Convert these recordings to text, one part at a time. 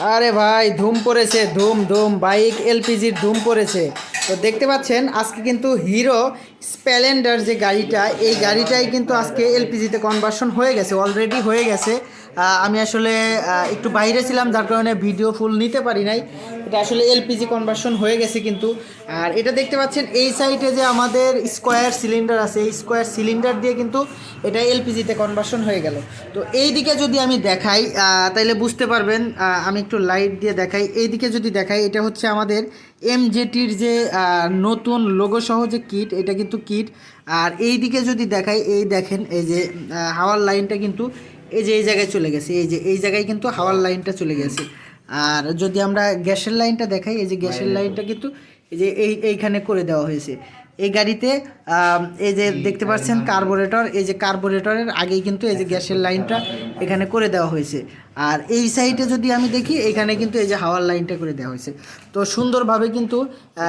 আরে ভাই, ধুম পড়েছে, ধুম ধুম। বাইক, এলপিজির ধুম পড়েছে। তো দেখতে পাচ্ছেন, আজকে কিন্তু হিরো স্প্যালেন্ডার যে গাড়িটা, এই গাড়িটাই কিন্তু আজকে এলপিজিতে কনভার্সন হয়ে গেছে অলরেডি হয়ে গেছে। আমি আসলে একটু বাইরে ছিলাম, যার কারণে ভিডিও ফুল নিতে পারি নাই। এটা আসলে এলপিজি কনভার্সন হয়ে গেছে কিন্তু। আর এটা দেখতে পাচ্ছেন, এই সাইডে যে আমাদের স্কোয়ার সিলিন্ডার আছে, এই স্কোয়ার সিলিন্ডার দিয়ে কিন্তু এটা এলপিজিতে কনভার্সন হয়ে গেল। তো এই দিকে যদি আমি দেখাই তাইলে বুঝতে পারবেন আমি একটু লাইট দিয়ে দেখাই। এই দিকে যদি দেখাই, এটা হচ্ছে আমাদের এমজেটির যে নতুন লোগো সহ যে কিট এটা কিন্তু কিট আর এই দিকে যদি দেখাই, এই দেখেন, এই যে হাওয়ার লাইনটা কিন্তু এই যে এই জায়গায় চলে গেছে এই যে এই জায়গায় কিন্তু হাওয়ার লাইনটা চলে গেছে। আর যদি আমরা গ্যাসের লাইনটা দেখাই এই যে গ্যাসের লাইনটা কিন্তু এই যে এই এইখানে করে দেওয়া হয়েছে। এই গাড়িতে এই যে দেখতে পাচ্ছেন কার্বোরেটর এই যে কার্বোরেটরের আগেই কিন্তু এই যে গ্যাসের লাইনটা এখানে করে দেওয়া হয়েছে। আর এই সাইডে যদি আমি দেখি, এখানে কিন্তু এই যে হাওয়ার লাইনটা করে দেওয়া হয়েছে। তো সুন্দরভাবে কিন্তু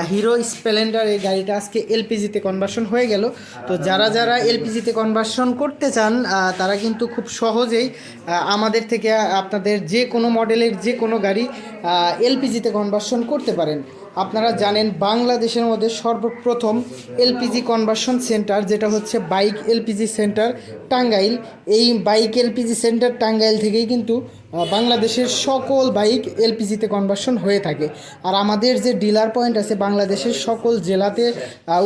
হিরো স্প্লেন্ডার এই গাড়িটা আজকে এলপিজিতে কনভার্সন হয়ে গেল। তো যারা যারা এলপিজিতে কনভার্সন করতে চান তারা কিন্তু খুব সহজেই আমাদের থেকে, আপনাদের যে কোনো মডেলের যে কোনো গাড়ি এলপিজিতে কনভার্সন করতে পারেন। আপনারা জানেন, বাংলাদেশের মধ্যে সর্বপ্রথম এলপিজি কনভার্সন সেন্টার যেটা হচ্ছে বাইক এলপিজি সেন্টার টাঙ্গাইল। এই বাইক এলপিজি সেন্টার টাঙ্গাইল থেকেই কিন্তু বাংলাদেশের সকল বাইক এলপিজিতে কনভার্সন হয়ে থাকে। আর আমাদের যে ডিলার পয়েন্ট আছে, বাংলাদেশের সকল জেলাতে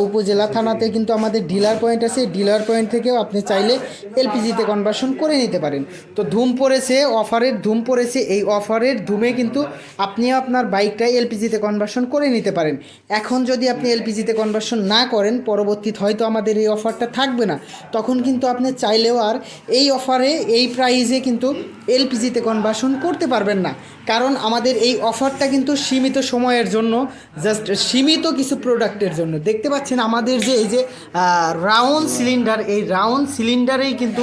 উপজেলা থানাতে কিন্তু আমাদের ডিলার পয়েন্ট আছে। ডিলার পয়েন্ট থেকেও আপনি চাইলে এলপিজিতে কনভার্সন করে নিতে পারেন। তো ধুম পড়েছে, অফারের ধুম পড়েছে। এই অফারের ধুমে কিন্তু আপনিও আপনার বাইকটা এলপিজিতে কনভার্সন করে নিতে পারেন। এখন যদি আপনি এলপিজিতে কনভার্সন না করেন, পরবর্তীতে হয়তো আমাদের এই অফারটা থাকবে না। তখন কিন্তু আপনি চাইলেও আর এই অফারে, এই প্রাইজে কিন্তু এলপিজিতে কনভার্সন করতে পারবেন না। কারণ আমাদের এই অফারটা কিন্তু সীমিত সময়ের জন্য জাস্ট সীমিত কিছু প্রোডাক্টের জন্য। দেখতে পাচ্ছেন আমাদের যে এই যে রাউন্ড সিলিন্ডার এই রাউন্ড সিলিন্ডারেই কিন্তু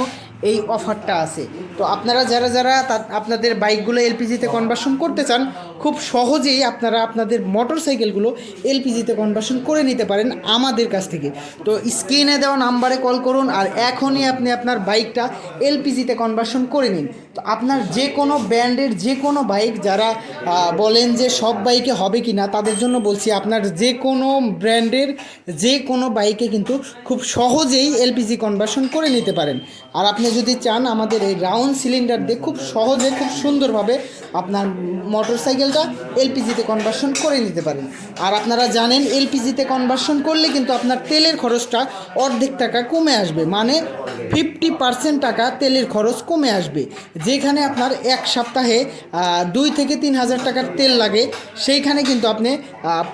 এই অফারটা আছে। তো আপনারা যারা যারা আপনাদের বাইকগুলো এলপিজিতে কনভার্সন করতে চান, খুব সহজেই আপনারা আপনাদের মোটর সাইকেলগুলো এলপিজিতে কনভার্সন করে নিতে পারেন আমাদের কাছ থেকে। তো স্ক্রিনে দেওয়া নাম্বারে কল করুন আর এখনই আপনি আপনার বাইকটা এলপিজিতে কনভার্সন করে নিন। তো আপনার যে কোনো ব্র্যান্ডের যে কোনো বাইক যারা বলেন যে সব বাইকে হবে কি না, তাদের জন্য বলছি আপনার যে কোনো ব্র্যান্ডের যে কোনো বাইকে কিন্তু খুব সহজেই এলপিজি কনভার্সন করে নিতে পারেন। আর আপনি যদি চান আমাদের এই রাউন্ড সিলিন্ডার দিয়ে খুব সহজে, খুব সুন্দরভাবে আপনার মোটর সাইকেলটা এলপিজিতে কনভার্সন করে নিতে পারেন। আর আপনারা জানেন এলপিজিতে কনভার্সন করলে কিন্তু আপনার তেলের খরচটা অর্ধেক টাকা কমে আসবে। মানে ফিফটি পার্সেন্ট টাকা তেলের খরচ কমে আসবে। যেখানে আপনার এক সপ্তাহে দুই থেকে তিন হাজার টাকার তেল লাগে, সেইখানে কিন্তু আপনি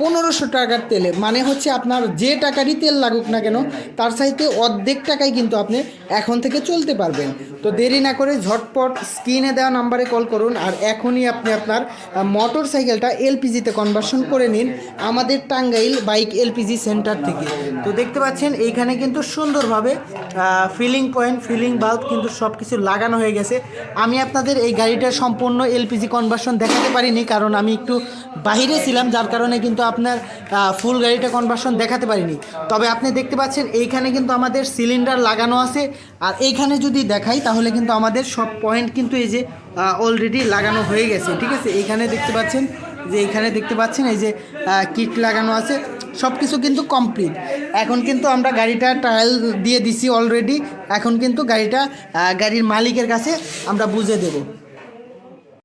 পনেরোশো টাকার তেলে মানে হচ্ছে আপনার যে টাকারই তেল লাগুক না কেন, তার চাইতে অর্ধেক টাকায় কিন্তু আপনি এখন থেকে চলতে পারবেন। তো দেরি না করে ঝটপট স্ক্রিনে দেওয়া নাম্বারে কল করুন আর এখনই আপনি আপনার মোটর সাইকেলটা এলপিজিতে কনভার্সন করে নিন আমাদের টাঙ্গাইল বাইক এলপিজি সেন্টার থেকে। তো দেখতে পাচ্ছেন, এইখানে কিন্তু সুন্দরভাবে ফিলিং পয়েন্ট ফিলিং বাল্ব কিন্তু সব কিছু লাগানো হয়ে গেছে। আমি আপনাদের এই গাড়িটার সম্পূর্ণ এলপিজি কনভার্সন দেখাতে পারিনি, কারণ আমি একটু বাইরে ছিলাম, যার কারণে কিন্তু আপনার ফুল গাড়িটা কনভার্সন দেখাতে পারিনি। তবে আপনি দেখতে পাচ্ছেন, এইখানে কিন্তু আমাদের সিলিন্ডার লাগানো আছে। আর এইখানে যদি দেখাই, তাহলে কিন্তু আমাদের সব পয়েন্ট কিন্তু এই যে অলরেডি লাগানো হয়ে গেছে। ঠিক আছে? এইখানে দেখতে পাচ্ছেন, যে এইখানে দেখতে পাচ্ছেন, এই যে কিট লাগানো আছে। সব কিছু কিন্তু কমপ্লিট এখন কিন্তু আমরা গাড়িটা ট্রায়াল দিয়ে দিছি অলরেডি এখন কিন্তু গাড়িটা গাড়ির মালিকের কাছে আমরা বুঝে দেবো।